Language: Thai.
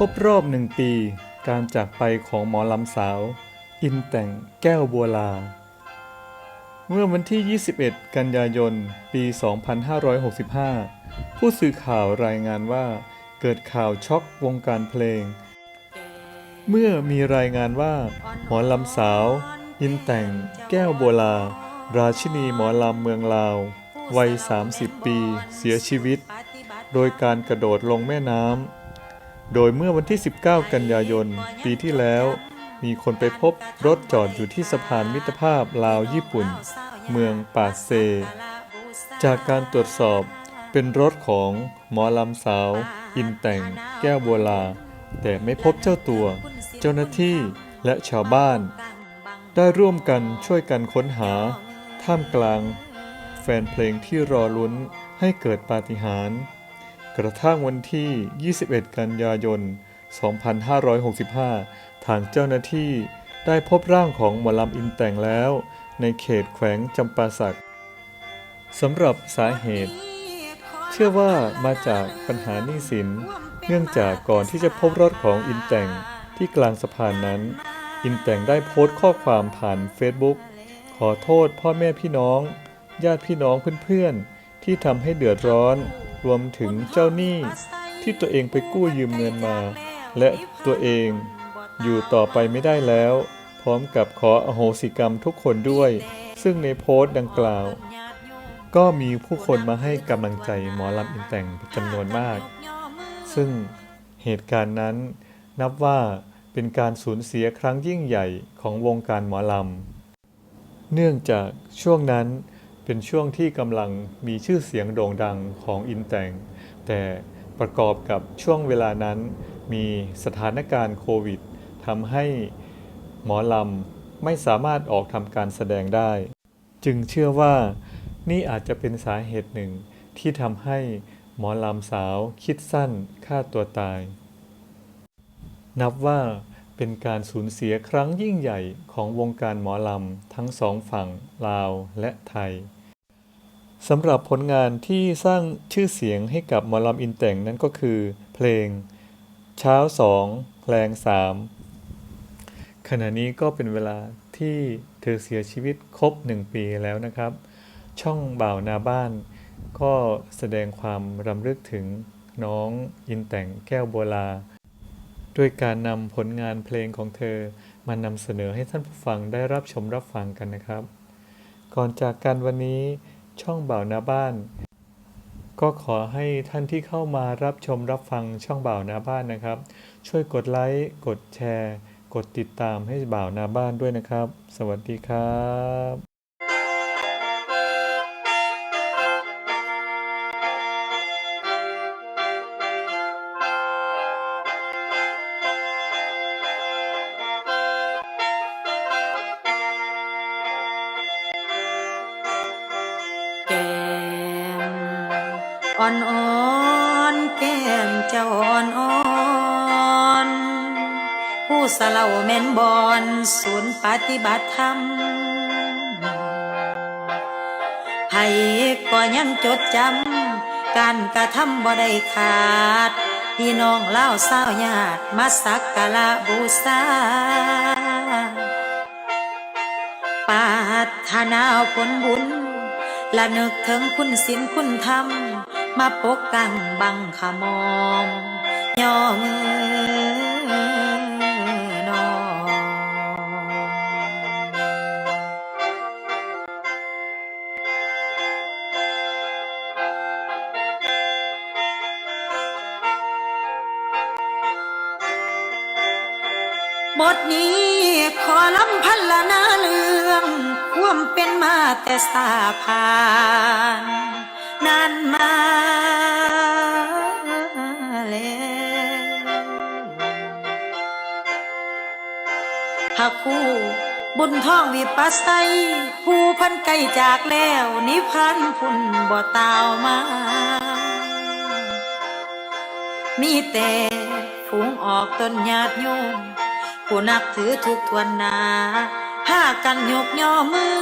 ครบรอบหนึ่งปี การจากไปของหมอลำสาว อินแต่งแก้วบัวลา เมื่อวันที่ 21 กันยายน ปี 2565 ผู้สื่อข่าวรายงานว่าเกิดข่าวช็อกวงการเพลง เมื่อมีรายงานว่า หมอลำสาว อินแต่ง แก้วบัวลา ราชินีหมอลำเมืองลาว วัย 30 ปี เสียชีวิต โดยการกระโดดลงแม่น้ำ โดยเมื่อวันที่ 19 กันยายน ปีที่แล้ว มีคนไปพบรถจอดอยู่ที่สะพานมิตรภาพลาวญี่ปุ่น เมืองปาเซ จากการตรวจสอบเป็นรถของหมอลำสาว อินแต่ง แก้วบัวลา แต่ไม่พบเจ้าตัว เจ้าหน้าที่และชาวบ้าน ได้ร่วมกันช่วยกันค้นหา ท่ามกลาง แฟนเพลงที่รอลุ้นให้เกิดปาฏิหาริย์ กระทั่งวันที่ 21 กันยายน 2565 ทางเจ้าหน้าที่ได้พบร่างของหมอลำอินแต่งแล้ว ในเขตแขวงจำปาสักสำหรับสาเหตุ เชื่อว่ามาจากปัญหาหนี้สิน เนื่องจากก่อนที่จะพบรถของอินแต่งที่กลางสะพานนั้น อินแต่งได้โพสต์ข้อความผ่านเฟซบุ๊กขอโทษพ่อแม่พี่น้อง ญาติพี่น้องเพื่อนๆที่ทำให้เดือดร้อน รวมถึงเจ้าหนี้ที่ตัวเองไปกู้ยืมเงินมา และตัวเองอยู่ต่อไปไม่ได้แล้ว พร้อมกับขออโหสิกรรมทุกคนด้วย ซึ่งในโพสต์ดังกล่าว ก็มีผู้คนมาให้กำลังใจหมอลำอินแต่งจำนวนมาก ซึ่งเหตุการณ์นั้นนับว่าเป็นการสูญเสียครั้งยิ่งใหญ่ของวงการหมอลำ เนื่องจากช่วงนั้น เป็นช่วงที่กำลังมีชื่อเสียงโด่งดังของอินแตงแต่ประกอบกับช่วงเวลานั้นมีสถานการณ์โควิดทำให้หมอลำไม่สามารถออกทำการแสดงได้ จึงเชื่อว่านี่อาจจะเป็นสาเหตุหนึ่งที่ทำให้หมอลำสาวคิดสั้นฆ่าตัวตาย นับว่าเป็นการสูญเสียครั้งยิ่งใหญ่ของวงการหมอลำทั้งสองฝั่งลาวและไทย สำหรับผลงานที่สร้างชื่อเสียงให้กับหมอลำอินแต่งนั้นก็คือ เพลง เช้าสองแรงสามขณะนี้ก็เป็นเวลาที่เธอเสียชีวิตครบหนึ่งปีแล้วนะครับ ช่องบ่าวนาบ้าน ก็แสดงความรำลึกถึงน้องอินแต่งแก้วบัวลาด้วยการนำผลงานเพลงของเธอมานำเสนอให้ท่านผู้ฟังได้รับชมรับฟังกันนะครับ ก่อนจากกันวันนี้ ช่องบ่าวนาบ้าน ก็ขอให้ท่านที่เข้ามารับชมรับฟังช่องบ่าวนาบ้านนะครับ ช่วยกดไลค์กดแชร์ กดติดตามให้บ่าวนาบ้านด้วยนะครับ สวัสดีครับ อ่อนอ่อนแก้มเจ้าอ่อนอ่อนผู้สะเหล่าแม่นบอนศูนย์ปฏิบัติธรรมไผก็ยังจดจำการกระทำบ่ได้ขาด พี่น้องเล่าวสาญาติมาสักการะบูชาปาถนาผลบุญและนึกถึงคุณศีลคุณธรรม มาปกกังบังขมอมย่อเงอนอบทนี้ขอลำพันละนาเรื่อง ความเป็นมาแต่สาผ่าน นานมาแล้วหากคู่บุญท่องวิปัสไสยผู้พันไกลจากแล้ว นิพพานพุ่นบ่ตาวมา มีแต่ฝูงออกต้นญาติโยมผู้นับถือทุกทวนนาพากันยกย่อมือ